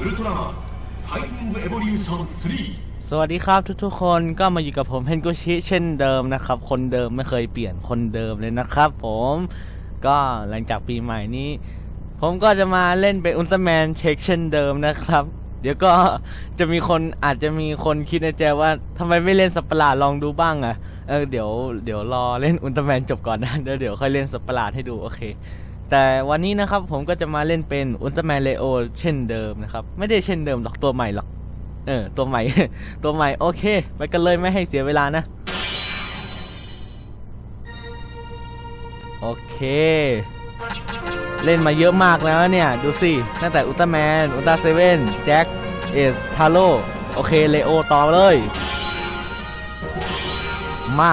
ウルトラマンファイティングエボリューション3 สวัสดีครับทุกๆคนก็มาอยู่กับผมเพนกุชิเช่นเดิมนะครับ คนเดิมไม่เคยเปลี่ยนคนเดิมเลยนะครับ ผมก็หลังจากปีใหม่นี้ ผมก็จะมาเล่นเป็นอุลตร้าแมนเช็คเช่นเดิมนะครับ เดี๋ยวก็จะมีคนอาจจะมีคนคิดในใจว่าทำไมไม่เล่นสัตว์ประหลาดลองดูบ้างอะเออเดี๋ยวเดี๋ยวรอเล่นอุลตร้าแมนจบก่อนนะเดี๋ยวเดี๋ยวค่อยเล่นสัตว์ประหลาดให้ดูโอเค แต่วันนี้นะครับผมก็จะมาเล่นเป็นอุลตร้าแมนเลโอเช่นเดิมนะครับ ไม่ได้เช่นเดิมหรอกตัวใหม่หรอก เออ ตัวใหม่ ตัวใหม่โอเค ไปกันเลยไม่ให้เสียเวลานะ โอเค เล่นมาเยอะมากแล้วเนี่ย ดูสิตั้งแต่อุลตร้าแมนอุลตร้าเซเว่นแจ็คเอสทาโร่โอเคเลโอต่อเลย มา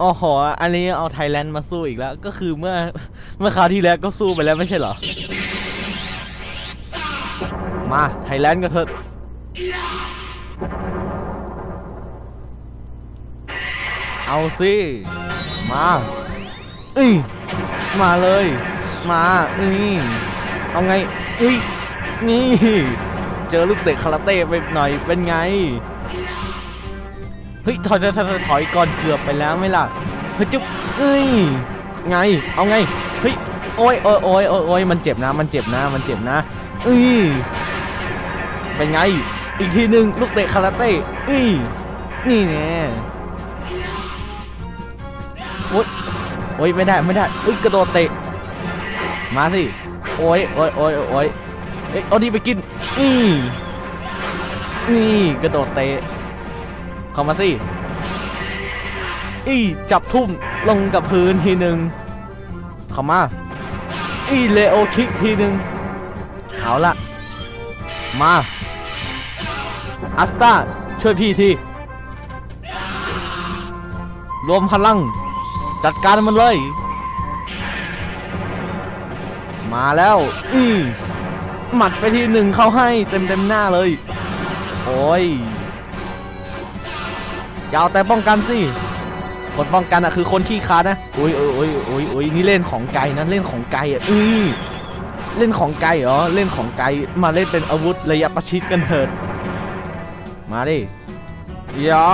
โอ้โหอันนี้เอาไทยแลนด์มาสู้อีกแล้ว ก็คือเมื่อเมื่อคราวที่แล้วก็สู้ไปแล้วไม่ใช่เหรอ มาไทยแลนด์กันเถอะเอาสิมาอ้ยมาเลย มานี่เอาไงเอ้ยนี่ เจอลูกเตะคาราเต้ไปหน่อยเป็นไง เฮ้ยถอยถอยถอยก่อนเกือบไปแล้วไม่ล่ะเฮ้ยจุ๊บเอ้ยไงเอาไงเฮ้ยโอ้ยโอ้ยโอ้ยโอ้ยมันเจ็บนะมันเจ็บนะมันเจ็บนะเอ้ยเป็นไง อีกทีหนึ่งลูกเตะคาราเต้อุ้ยนี่แน่โอ๊ยโอ๊ยไม่ได้ไม่ได้อุ้ยกระโดดเตะมาสิโอ๊ยโอ๊ยโอ๊ยโอ๊ยเอ๊ะเอาดีไปกินนี่นี่กระโดดเตะ เข้ามาสิอีจับทุ่มลงกับพื้นทีหนึ่งเข้ามาอีเลโอคิกทีหนึ่งเอาละมาอัสตาช่วยพี่ที รวมพลัง จัดการมันเลย มาแล้ว อือหมัดไปทีหนึ่งเข้าให้เต็มเต็มหน้าเลย โอ้ย อยาวแต่ป้องกันสิคนป้องกันอะคือคนขี้คานะโอ้ยโอ้ยโอ้ยโอ้ยโอ้ยนี่เล่นของไกลนะเล่นของไกลอะอือเล่นของไกลเหรอเล่นของไกลมาเล่นเป็นอาวุธระยะประชิดกันเถิดมาดิยา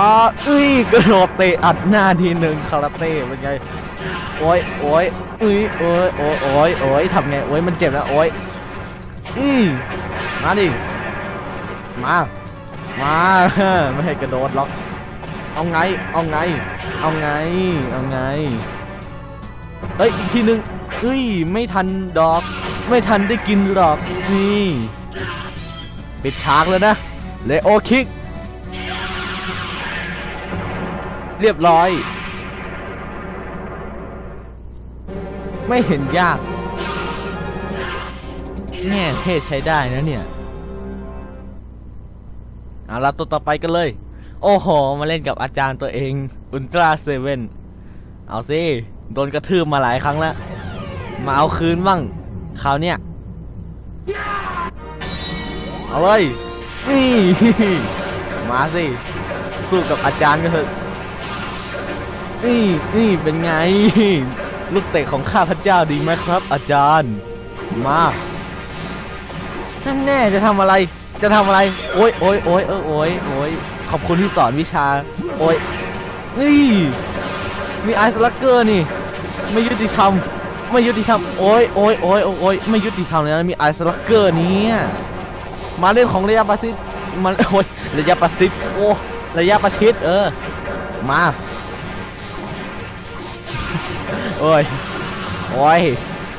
อุ้ยกระโดดเตะอัดหน้าทีหนึ่งคาราเต้เป็นไงโอ้ยโอ้ยอุ้ยโอ้ยโอ้ยโอ้ยโอ้ยทำไงโอ้ยมันเจ็บนะโอ้ยอืมมาดิมามาไม่ให้กระโดดหรอก เอาไง เอาไง เอาไง เอาไงเฮ้ย อีกทีหนึ่งเฮ้ย ไม่ทันดอก ไม่ทันได้กินหรอก นี่ ปิดฉากแล้วนะ เลโอคิก เรียบร้อย ไม่เห็นยาก แง่เท่ใช้ได้นะเนี่ย เอาละตัวต่อไปกันเลย โอ้โห มาเล่นกับอาจารย์ตัวเอง อุลตราเซเว่น เอาสิ โดนกระทืบมาหลายครั้งแล้ว มาเอาคืนบ้าง คราวเนี้ย เอาเลย นี่ มาสิ สู้กับอาจารย์กันเถอะ นี่ นี่ เป็นไง ลูกเตะของข้าพเจ้าดีไหมครับ อาจารย์ มานั่นแน่จะทำอะไร จะทำอะไร โอ้ยโอ้ยโอ้ยเออโอ้ยโอ้ย ขอบคุณที่สอนวิชา โอ้ย นี่ มีไอซ์ลักเกอร์นี่ ไม่ยุติธรรม ไม่ยุติธรรม โอ้ยโอ้ยโอ้ยโอ้ยไม่ยุติธรรมเลยนะ มีไอซ์ลักเกอร์เนี้มาเล่นของระยะประชิดมันโอ้ยระยะประชิดโอ้ระยะประชิด เออ มา โอ้ย โอ้ย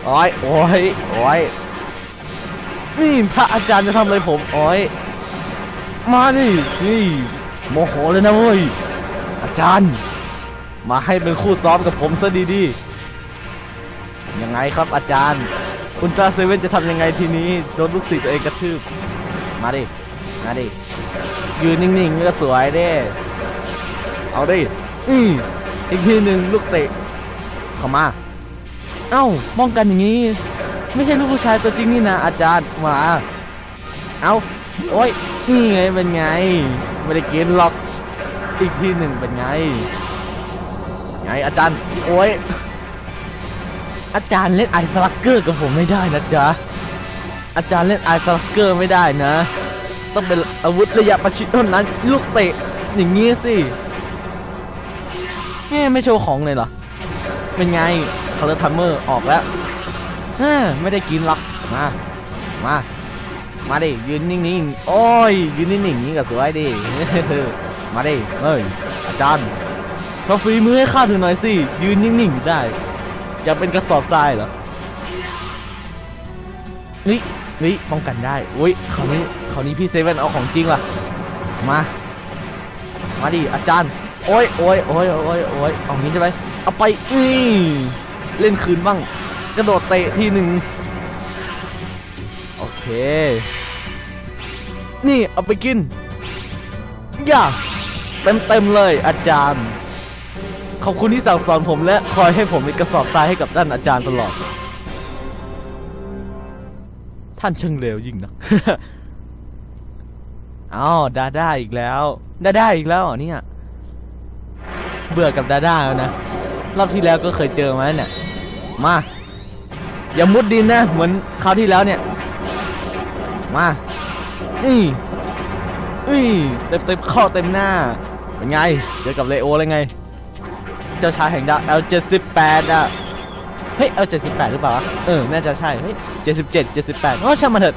โอ้ย โอ้ย โอ้ย นี่พระอาจารย์จะทำอะไรผม โอ้ย มานี่นี่ โมโหเลยนะเว้ย อาจารย์ มาให้เป็นคู่ซ้อมกับผมซะดีๆ ยังไงครับอาจารย์ คุณตาเซเว่นจะทำยังไงทีนี้ โดนลูกศิษย์ตัวเองกระทืบ มาดิ มาดิ ยืนนิ่งๆก็สวยเด้ เอาดิ อืออีกทีหนึ่งลูกเตะ เข้ามา เอ้าป้องกันอย่างนี้ ไม่ใช่ลูกผู้ชายตัวจริงนี่นะอาจารย์มา เอ้า โอ้ยนี่ไงเป็นไง ไม่ได้กินหรอกอีกทีหนึ่งเป็นไง ไงอาจารย์โอ้ยอาจารย์เล่นไอซ์ลักเกอร์กับผมไม่ได้นะจ๊ะอาจารย์เล่นไอซ์สลักเกอร์ไม่ได้นะ ต้องเป็นอาวุธระยะประชิดเท่านั้น ลูกเตะอย่างงี้สิแม่ไม่โชว์ของเลยเหรอเป็นไงคาร์ทัมเมอร์ออกแล้วฮ่าไม่ได้กินหรอกมามา มาดิยืนนิ่งๆ โอ้ย ยืนนิ่งๆอย่างนี้ก็สวยดิ มาดิเฮ้ย อาจารย์เขาฟรีมือให้ข้าถึงหน่อยสิ ยืนนิ่งๆอยู่ได้ อยาเป็นกระสอบทรายเหรอ นี่นี่ป้องกันได้อุ้ยคราวนี้คราวนี้พี่เซเว่นเอาของจริงว่ะ มา มาดิอาจารย์ โอ้ยโอ้ยโอ้ยโอ้ยโอ้ยเอางี้ใช่ไหมเอาไปนี่เล่นคืนบ้าง กระโดดเตะทีหนึ่งโอเค นี่เอาไปกิน อย่าเต็มเต็มๆเลยอาจารย์ ขอบคุณที่สั่งสอนผมและคอยให้ผมเป็นกระสอบทรายให้กับท่านอาจารย์ตลอด ท่านช่างเร็วยิ่งนะอ้าวดาด้าอีกแล้วดาด้าอีกแล้วเหรอเนี่ย เบื่อกับดาด้าแล้วนะ รอบที่แล้วก็เคยเจอมาเนี่ย มา อย่ามุดดินนะ เหมือนคราวที่แล้วเนี่ย มา อืออือเต็มเต็มข้อเต็มหน้า เป็นไง เจอกับเลโอเลยไง เจ้าชายแห่งดาว L78 อะ เฮ้ย L78 หรือเปล่าวะ เออ น่าจะใช่ เฮ้ย 77 78โอ้ช่างมันเถอะ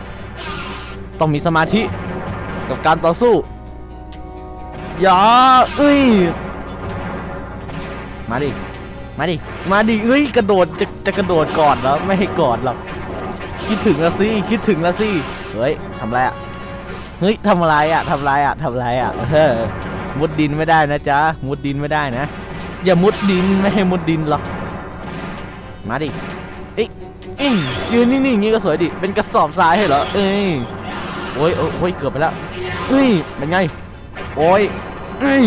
ต้องมีสมาธิกับการต่อสู้ อย่าเอ้ย มาดิ มาดิ มาดิเอ้ย กระโดด จะ จะกระโดดก่อนแล้ว ไม่ให้กอดหรอก คิดถึงละสิ คิดถึงละสิ เฮ้ย ทำไรอะ เฮ้ยทำอะไรอะทำอะไรอะทำอะไรอะเออมุดดินไม่ได้นะจ๊ะมุดดินไม่ได้นะ อย่ามุดดินไม่ให้มุดดินหรอกมาดิเอ้ยอิงยืนนิ่งๆอย่างนี้ก็สวยดิเป็นกระสอบทรายให้เหรอเอ้ยโอ้ยโอ้ยเกือบไปแล้วเอ้ยเป็นไงโอ้ยเอ้ย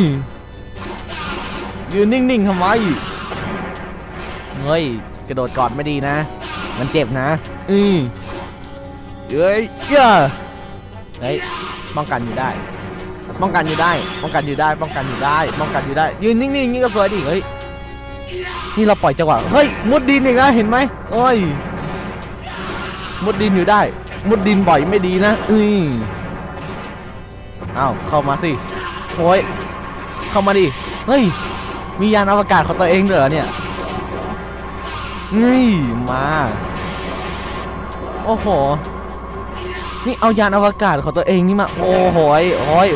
ยืนนิ่งๆทำไมเฮ้ยกระโดดกอดไม่ดีนะ มันเจ็บนะอือเอ้ยเย่า เฮ้ยป้องกันอยู่ได้ ป้องกันอยู่ได้ ป้องกันอยู่ได้ ป้องกันอยู่ได้ ป้องกันอยู่ได้ ยืนนิ่งๆอย่างนี้ก็สวยดิเฮ้ย นี่เราปล่อยจังหวะ เฮ้ย มุดดินอีกแล้วเห็นไหมโอ้ย มุดดินอยู่ได้ มุดดินบ่อยไม่ดีนะ อืออ้าวเข้ามาสิโอ้ย เข้ามาดิ เฮ้ย มียานอวกาศของตัวเองด้วยเหรอเนี่ยนี่มา โอ้โห นี่เอายานอวกาศของตัวเองนี่มา โอ้โหยโอ้ย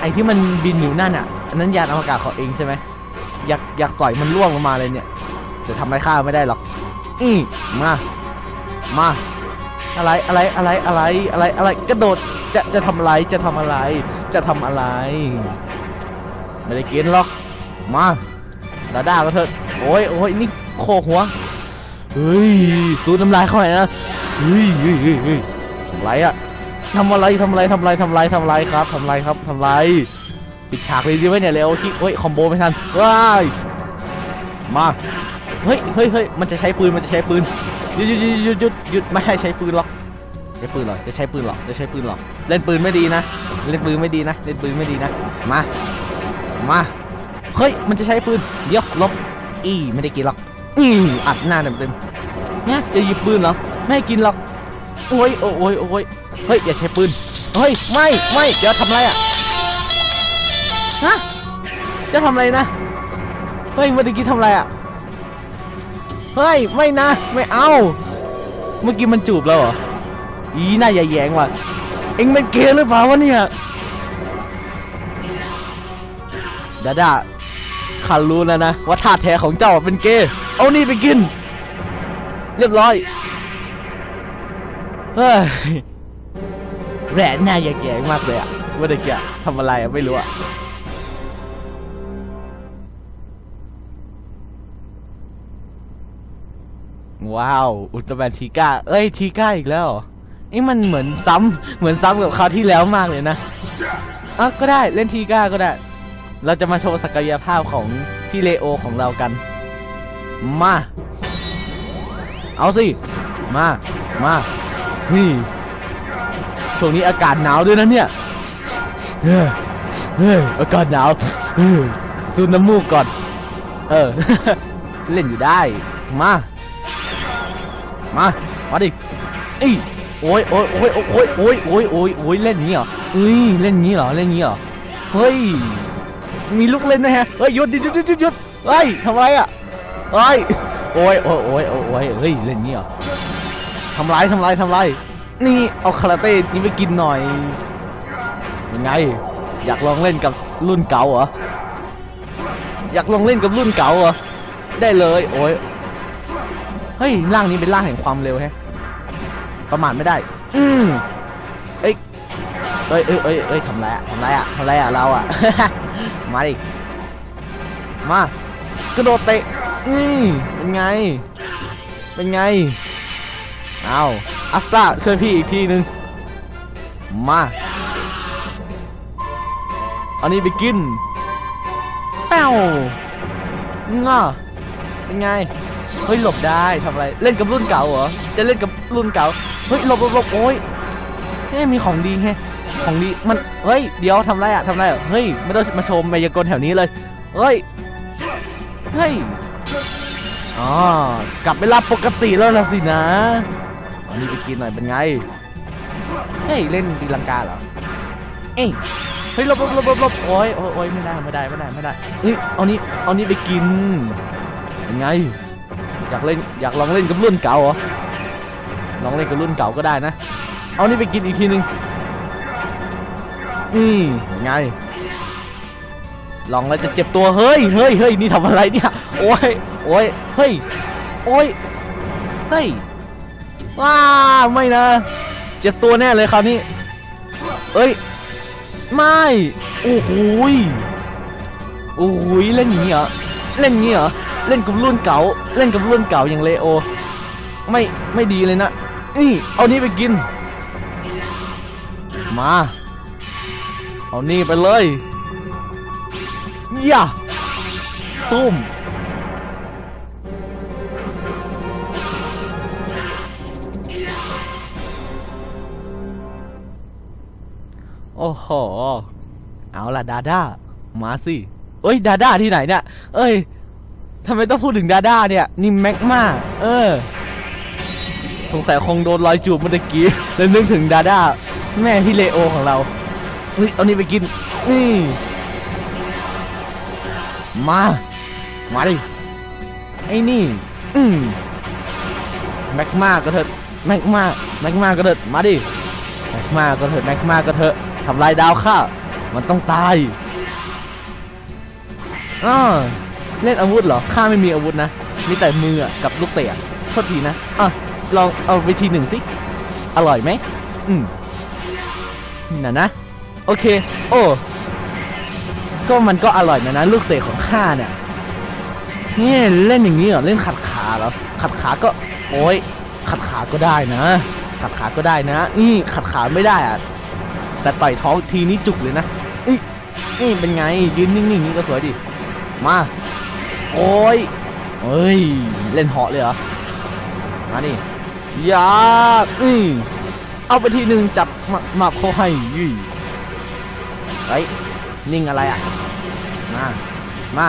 ไอที่มันบินอยู่นั่นอะอันนั้นยานอวกาศของเองใช่ไหมอยากอยากสอยมันล่วงลงมาเลยเนี่ยจะทำอะไรข้าไม่ได้หรอก อืมมา มา อะไรอะไรอะไรอะไรอะไรอะไรกระโดดจะจะทำอะไรจะทำอะไร จะทำอะไร ไม่ได้กินหรอก มาดาด้าก็เถอะโอ้ยโอ้ยนี่โคหัวเฮ้ยสูดน้ำลายเข้าไปนะ เฮ้ยเฮ้ยเฮ้ยเฮ้ยทำไรอะทำอะไรทำอะไรทำอะไรทำอะไรทำอะไรครับทำอะไรครับทำไรปิดฉากเลยดีไหมเนี่ยเร็วคิเฮ้ยคอมโบไม่ทันว้ายมาเฮ้ยเฮ้ยเฮ้ยมันจะใช้ปืนมันจะใช้ปืนหยุดหยุดหยุดหยุดหยุดไม่ให้ใช้ปืนหรอกใช้ปืนหรอจะใช้ปืนหรอจะใช้ปืนหรอเล่นปืนไม่ดีนะเล่นปืนไม่ดีนะเล่นปืนไม่ดีนะมามาเฮ้ยมันจะใช้ปืนเดี๋ยวลบอีไม่ได้กินหรอกอีอัดหน้าเต็มเต็มเนี่ยจะหยิบปืนเหรอ ไม่ให้กินหรอกโอ้ยโอ้ยโอ้ยโอ้ยเฮ้ยอย่าใช้ปืนเฮ้ยไม่ไม่เดี๋ยวทำอะไรอะฮะจะทำอะไรนะเฮ้ยเมื่อกี้ทำอะไรอะเฮ้ยไม่นะไม่เอา เมื่อกี้มันจูบแล้วเหรออีน่าอย่าแยงว่ะเอ็งเป็นเกย์หรือเปล่าวะเนี่ยดาดาข้ารู้แล้วนะว่าท่าแท้ของเจ้าเป็นเกย์เอานี่ไปกิน เรียบร้อย เฮ้ยแหวนหน้าอย่าแยงมากเลยอะว่าเด็กอะทำอะไรอะไม่รู้อะว้าว อุลตร้าแมนทีก้า เอ้ย ทีก้าอีกแล้วเหรอนี่มันเหมือนซ้ำเหมือนซ้ำกับคราวที่แล้วมากเลยนะอะก็ได้เล่นทีก้าก็ได้ เราจะมาโชว์ศักยภาพของพี่เลโอของเรากัน มา เอาสิ มา มา นี่ช่วงนี้อากาศหนาวด้วยนะเนี่ยเฮ้ยเฮ้ยอากาศหนาวเฮ้ยสูดน้ำมูกก่อน เออ เล่นอยู่ได้ มา มา มาดิเอ้ยโอ้ยโอ้ยโอ้ยโอ้ยโอ้ยโอ้ยโอ้ยโอ้ยเล่นงี้เหรอเฮ้ยเล่นงี้เหรอเล่นงี้เหรอเฮ้ยมีลูกเล่นนะฮะเฮ้ยหยุดหยุดหยุดหยุดหยุดเฮ้ยทำอะไรอะเฮ้ยโอ้ยโอ้ยโอ้ยโอ้ยโอ้ยเฮ้ยเล่นงี้เหรอ ทำไรทำไรทำไรนี่เอาคาราเต้นี่ไปกินหน่อยยังไง อยากลองเล่นกับรุ่นเก่าเหรออยากลองเล่นกับรุ่นเก่าเหรอได้เลยโอ้ยเฮ้ยร่างนี้เป็นร่างแห่งความเร็วแฮะประมาทไม่ได้ อืมเอ้ยเอ้ยเอ้ยเอ้ยเอ้ยทำไรอะทำไรอะทำไรอะเราอะมาดิมากระโดดเตะนี่เป็นไง เป็นไง เอาอัสตาช่วยพี่อีกทีหนึ่งมาอันนี้ไปกินแป้วง่าเป็นไง เฮ้ยหลบได้ทำอะไร เล่นกับรุ่นเก่าเหรอ จะเล่นกับรุ่นเก่า เฮ้ยหลบหลบหลบโอ้ยเฮ้ยมีของดีแฮของดี มัน เฮ้ย เดี๋ยวทำไรอะทำไรอะเฮ้ย ไม่ต้องมาชมมายากลแถวนี้เลย เฮ้ย เฮ้ย อ๋อกลับเวลาปกติแล้วนะสินะ อันนี้ไปกินหน่อยเป็นไง เฮ้ยเล่นดีลังกาเหรอ เอ้ยเฮ้ยลบลบลบลบลบโอ้ยโอ้ยโอ้ยไม่ได้ไม่ได้ไม่ได้ไม่ได้เฮ้ยเอานี้เอานี้ไปกินเป็นไง อยากเล่นอยากลองเล่นกับรุ่นเก่าเหรอลองเล่นกับรุ่นเก่าก็ได้นะ เอานี่ไปกินอีกทีหนึ่งนี่ไงลองแล้วจะเจ็บตัวเฮ้ยเฮ้ยเฮ้ยนี่ทำอะไรเนี่ยโอ้ยโอ้ยเฮ้ยโอ้ยเฮ้ย ว้าไม่นะ เจ็บตัวแน่เลยคราวนี้ เอ้ย ไม่ โอ้โหยโอ้โหยเล่นอย่างนี้เหรอ เล่นอย่างนี้เหรอ เล่นกับรุ่นเก่า เล่นกับรุ่นเก่าอย่างเลโอ ไม่ ไม่ดีเลยนะ นี่ เอานี่ไปกิน มา เอานี่ไปเลยย่าตุ้ม โอ้โห เอาล่ะดาด้า มาสิ เอ้ย ดาด้าที่ไหนเนี่ย เอ้ยทำไมต้องพูดถึงดาด้าเนี่ย นี่แม็กมาเออ สงสัยคงโดนรอยจูบเมื่อกี้เลยนึกถึงดาด้า แม่พี่เลโอของเรา เฮ้ย เอานี่ไปกิน นี่ มา มาดิ ไอ้นี่ อืมแม็กมาก็เถิดแม็กมาแม็กมาก็เถิดมาดิแม็กมาก็เถิดแม็กมาก็เถอะ ทำลายดาวข้ามันต้องตายอ้อเล่นอาวุธเหรอข้าไม่มีอาวุธนะมีแต่มือกับลูกเตะโทษทีนะอะลองเอาไปทีหนึ่งสิอร่อยไหมอืมน่ะนะ โอเค โอ้ก็มันก็อร่อยนะนะ ลูกเตะของข้าเนี่ยนี่เล่นอย่างนี้เหรอเล่นขัดขาเหรอขัดขาก็ โอ้ยขัดขาก็ได้นะ ขัดขาก็ได้นะ นี่ขัดขาไม่ได้อะ แต่ต่อยท้องทีนี้จุกเลยนะนี่นี่เป็นไงยืนนิ่งๆนี่ก็สวยดิ มา โอ้ยเอ้ย เล่นเหาะเลยเหรอ มาดิยาอืมเอาไปทีหนึ่งจับมามาเขาให้ยี่เฮ้นิ่งอะไรอะ มา มา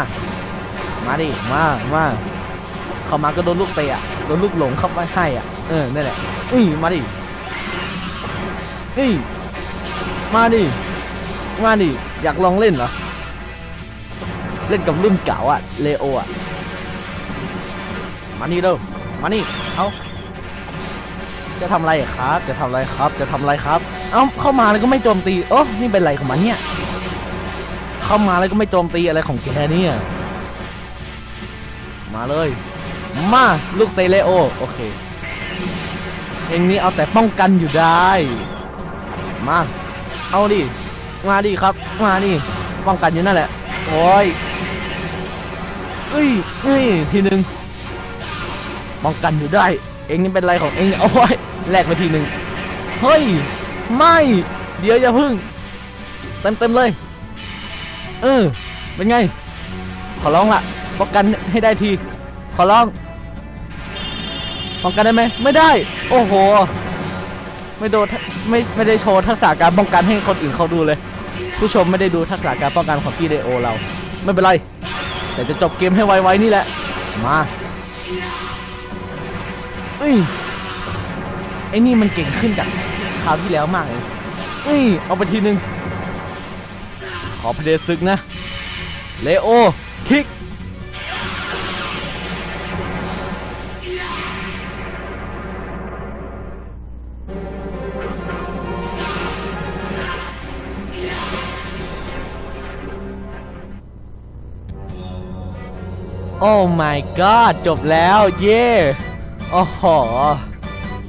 มาดิ มา มาเข้ามาก็โดนลูกเตะอะโดนลูกหลงเข้าไปให้อะ เออ นั่นแหละอืมมาดิอืม มาดิ มาดิ อยากลองเล่นเหรอ เล่นกับรุ่นเก่าอะเลโออะมานี่เร็วมานี่ เอาจะทำอะไรครับ จะทำอะไรครับ จะทำอะไรครับ เอ้าเข้ามาแล้วก็ไม่โจมตีโอ้นี่เป็นไรของมันเนี่ย เข้ามาแล้วก็ไม่โจมตีอะไรของแกเนี่ย มาเลย มาลูกเตเลโอ โอเคเองนี้เอาแต่ป้องกันอยู่ได้ มา เอาดิ มาดิครับ มาดิป้องกันอยู่นั่นแหละ โอ้ยเอ้ยเอ้ยทีหนึ่งป้องกันอยู่ได้ เองนี่เป็นไรของเองเนี่ยโอ้ยแลกไปทีหนึ่งเฮ้ย ไม่ เดี๋ยวอย่าพึ่ง เต็มเต็มเลย เออ เป็นไง ขอร้องละป้องกันให้ได้ที ขอร้องป้องกันได้ไหม ไม่ได้ โอ้โห ไม่โดนไม่ไม่ได้โชว์ทักษะการป้องกันให้คนอื่นเขาดูเลย ผู้ชมไม่ได้ดูทักษะการป้องกันของพี่เดโอเรา ไม่เป็นไร แต่จะจบเกมให้ไวๆนี่แหละ มาเอ้ยไอ้นี่มันเก่งขึ้นจากคราวที่แล้วมากเลยนี่เอาไปทีหนึ่งขอพเดซึกนะ เลโอ คิก โอ้ my god จบแล้ว เย่โอ้โห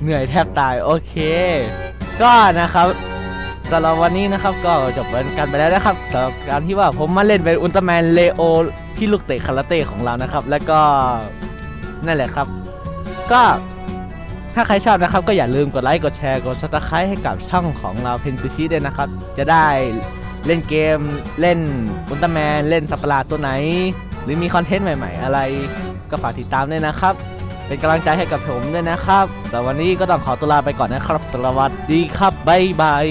เหนื่อยแทบตาย โอเค ก็นะครับสำหรับวันนี้นะครับก็จบกันไปแล้วนะครับสำหรับการที่ว่าผมมาเล่นเป็นอุลตร้าแมนเลโอที่ลูกเตะคาราเต้ของเรานะครับ แล้วก็นั่นแหละครับ ก็ถ้าใครชอบนะครับ ก็อย่าลืมกดไลค์กดแชร์กดซับสไครต์ให้กับช่องของเราเพนกุชิด้วยนะครับ จะได้เล่นเกมเล่นอุลตร้าแมนเล่นสัปหลาดตัวไหน หรือมีคอนเทนต์ใหม่ๆ อะไรก็ฝากติดตามด้วยนะครับ เป็นกำลังใจให้กับผมด้วยนะครับ แต่วันนี้ก็ต้องขอตัวลาไปก่อนนะครับสวัสดีครับบ๊ายบาย